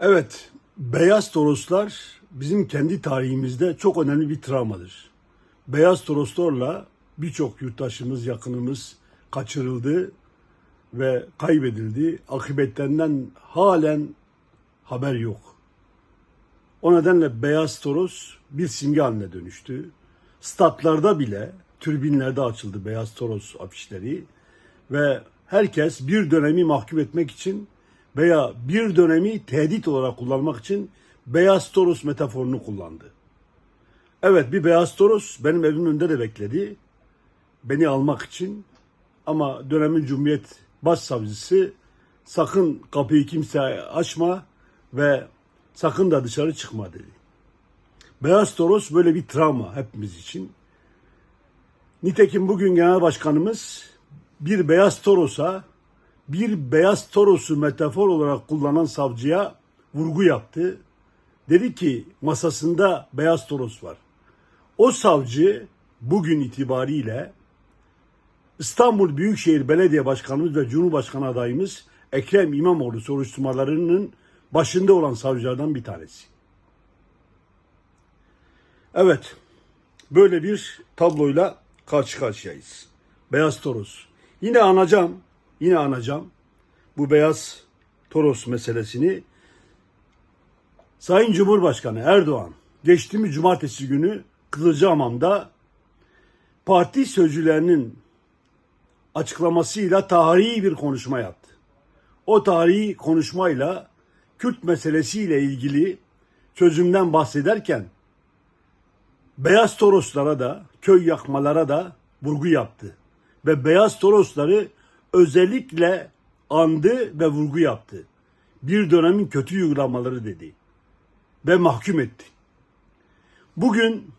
Evet, beyaz toroslar bizim kendi tarihimizde çok önemli bir travmadır. Beyaz toroslarla birçok yurttaşımız, yakınımız kaçırıldı ve kaybedildi. Akıbetlerinden halen haber yok. O nedenle beyaz toros bir simge haline dönüştü. Statlarda bile, türbinlerde açıldı beyaz toros afişleri ve herkes bir dönemi mahkum etmek için veya bir dönemi tehdit olarak kullanmak için beyaz toros metaforunu kullandı. Evet bir beyaz toros benim evimin önünde de bekledi. Beni almak için ama dönemin Cumhuriyet Başsavcısı sakın kapıyı kimse açma ve sakın da dışarı çıkma dedi. Beyaz Toros böyle bir travma hepimiz için. Nitekim bugün Genel Başkanımız bir beyaz torosa, bir beyaz torosu metafor olarak kullanan savcıya vurgu yaptı. Dedi ki masasında beyaz toros var. O savcı bugün itibariyle İstanbul Büyükşehir Belediye Başkanımız ve Cumhurbaşkanı adayımız Ekrem İmamoğlu soruşturmalarının başında olan savcılardan bir tanesi. Evet, böyle bir tabloyla karşı karşıyayız. Beyaz Toros. Yine anacağım, yine anacağım bu Beyaz Toros meselesini. Sayın Cumhurbaşkanı Erdoğan geçtiğimiz cumartesi günü Kızılcahamam'da parti sözcülerinin açıklamasıyla tarihi bir konuşma yaptı. O tarihi konuşmayla Kürt meselesiyle ilgili çözümden bahsederken Beyaz Toroslara da, köy yakmalara da vurgu yaptı. Ve Beyaz Torosları özellikle andı ve vurgu yaptı. Bir dönemin kötü uygulamaları dedi. Ve mahkum etti. Bugün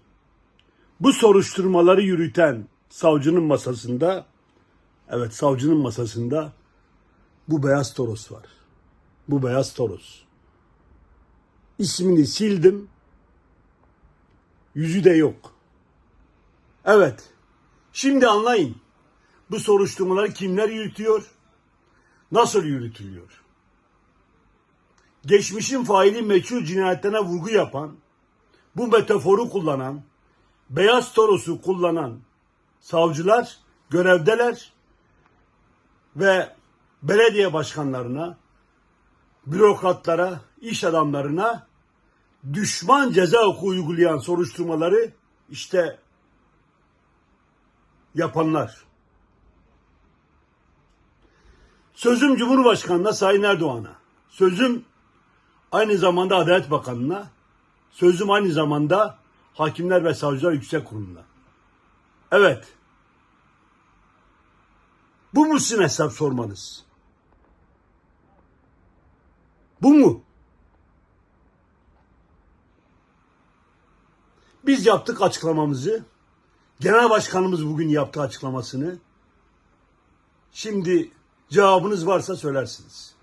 bu soruşturmaları yürüten savcının masasında, evet savcının masasında bu Beyaz Toros var. Bu Beyaz Toros. İsmini sildim, Yüzü de yok. Evet. Şimdi anlayın. Bu soruşturmaları kimler yürütüyor? Nasıl yürütülüyor? Geçmişin faili meçhul cinayetlerine vurgu yapan, bu metaforu kullanan, beyaz torosu kullanan savcılar görevdeler ve belediye başkanlarına, bürokratlara, iş adamlarına düşman ceza hukuku uygulayan soruşturmaları işte yapanlar. Sözüm Cumhurbaşkanı'na Sayın Erdoğan'a. Sözüm aynı zamanda Adalet Bakanı'na. Sözüm aynı zamanda Hakimler ve Savcılar Yüksek Kurulu'na. Evet. Bu mu sizin hesap sormanız? Bu mu? Biz yaptık açıklamamızı. Genel Başkanımız bugün yaptı açıklamasını. Şimdi cevabınız varsa söylersiniz.